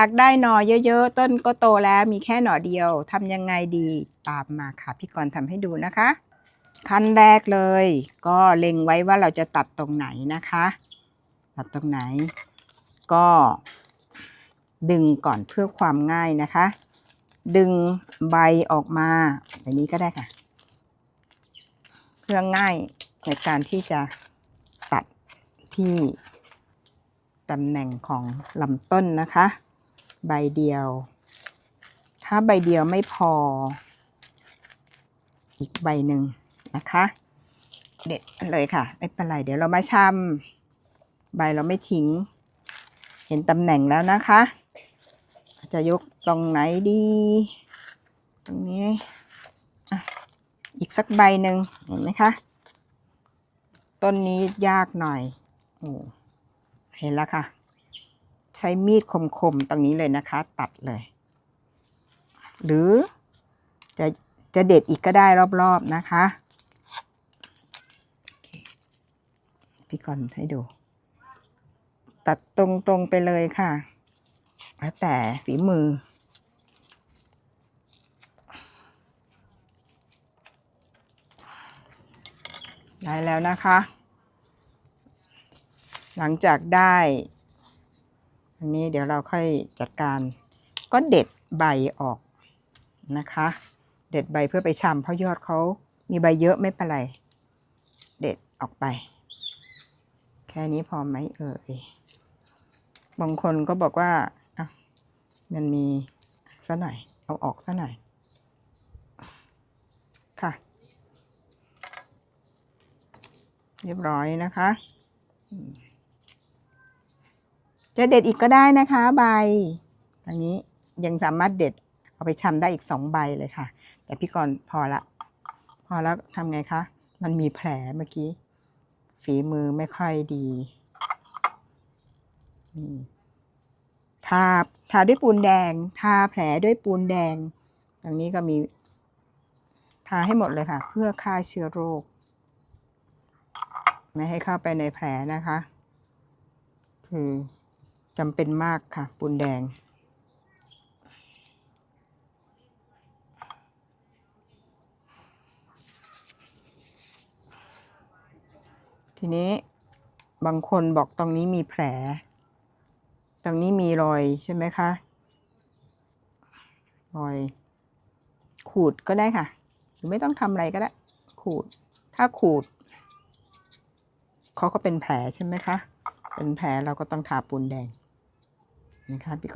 อยากได้หน่อเยอะๆ ต้นก็โตแล้วมีแค่หน่อเดียวทำยังไงดีตามมาค่ะ พี่กรณ์ทำให้ดูนะคะ ขั้นแรกเลย ก็เล็งไว้ว่าเราจะตัดตรงไหนนะคะ ตัดตรงไหน ก็ดึงก่อนเพื่อความง่ายนะคะ ดึงใบออกมาอย่างนี้ก็ได้ค่ะ เพื่อง่ายในการที่จะตัดที่ตำแหน่งของลำต้นนะคะ ใบเดียว ถ้าใบเดียวไม่พอ อีกใบหนึ่งนะคะ เด็ดเลยค่ะ ไม่เป็นไร เดี๋ยวเรามาชำใบเราไม่ทิ้ง เห็นตำแหน่งแล้วนะคะ จะยกตรงไหนดี ตรงนี้อีกสักใบหนึ่งเห็นไหมคะ ต้นนี้ยากหน่อย โอ้เห็นแล้วค่ะ ใช้มีดคมๆตรงนี้เลยนะคะ ตัดเลย หรือจะจะเด็ดอีกก็ได้รอบๆนะคะ พี่ก่อนให้ดู ตัดตรงๆไปเลยค่ะแล้วแต่ฝีมือ ได้แล้วนะคะ หลังจากได้ อันนี้เดี๋ยวเราค่อยจัดการ ก็เด็ดใบออกนะคะ เด็ดใบเพื่อไปชำเพราะยอดเขามีใบเยอะไม่เป็นไร เด็ดออกไป แค่นี้พอไหมเอ่ย บางคนก็บอกว่าอะมันมีซะหน่อย เอาออกซะหน่อย ค่ะ เรียบร้อยนะคะ จะเด็ดอีกก็ได้นะคะใบทางนี้ยังสามารถเด็ดเอาไปชำได้อีกสองใบเลยค่ะ แต่พี่กรณ์พอละ พอแล้วทำไงคะ มันมีแผลเมื่อกี้ ฝีมือไม่ค่อยดีนี่ทาทาด้วยปูนแดง ทาแผลด้วยปูนแดงตรงนี้ก็มี ทาให้หมดเลยค่ะ เพื่อฆ่าเชื้อโรค ไม่ให้เข้าไปในแผลนะคะ คือ จำเป็นมากค่ะ ปูนแดง ทีนี้บางคนบอกตรงนี้มีแผล ตรงนี้มีรอยใช่ไหมคะ รอย ขูดก็ได้ค่ะ หรือไม่ต้องทำอะไรก็ได้ ขูด ถ้าขูดเขาก็เป็นแผลใช่ไหมคะ เป็นแผลเราก็ต้องทาปูนแดง นะคะพี่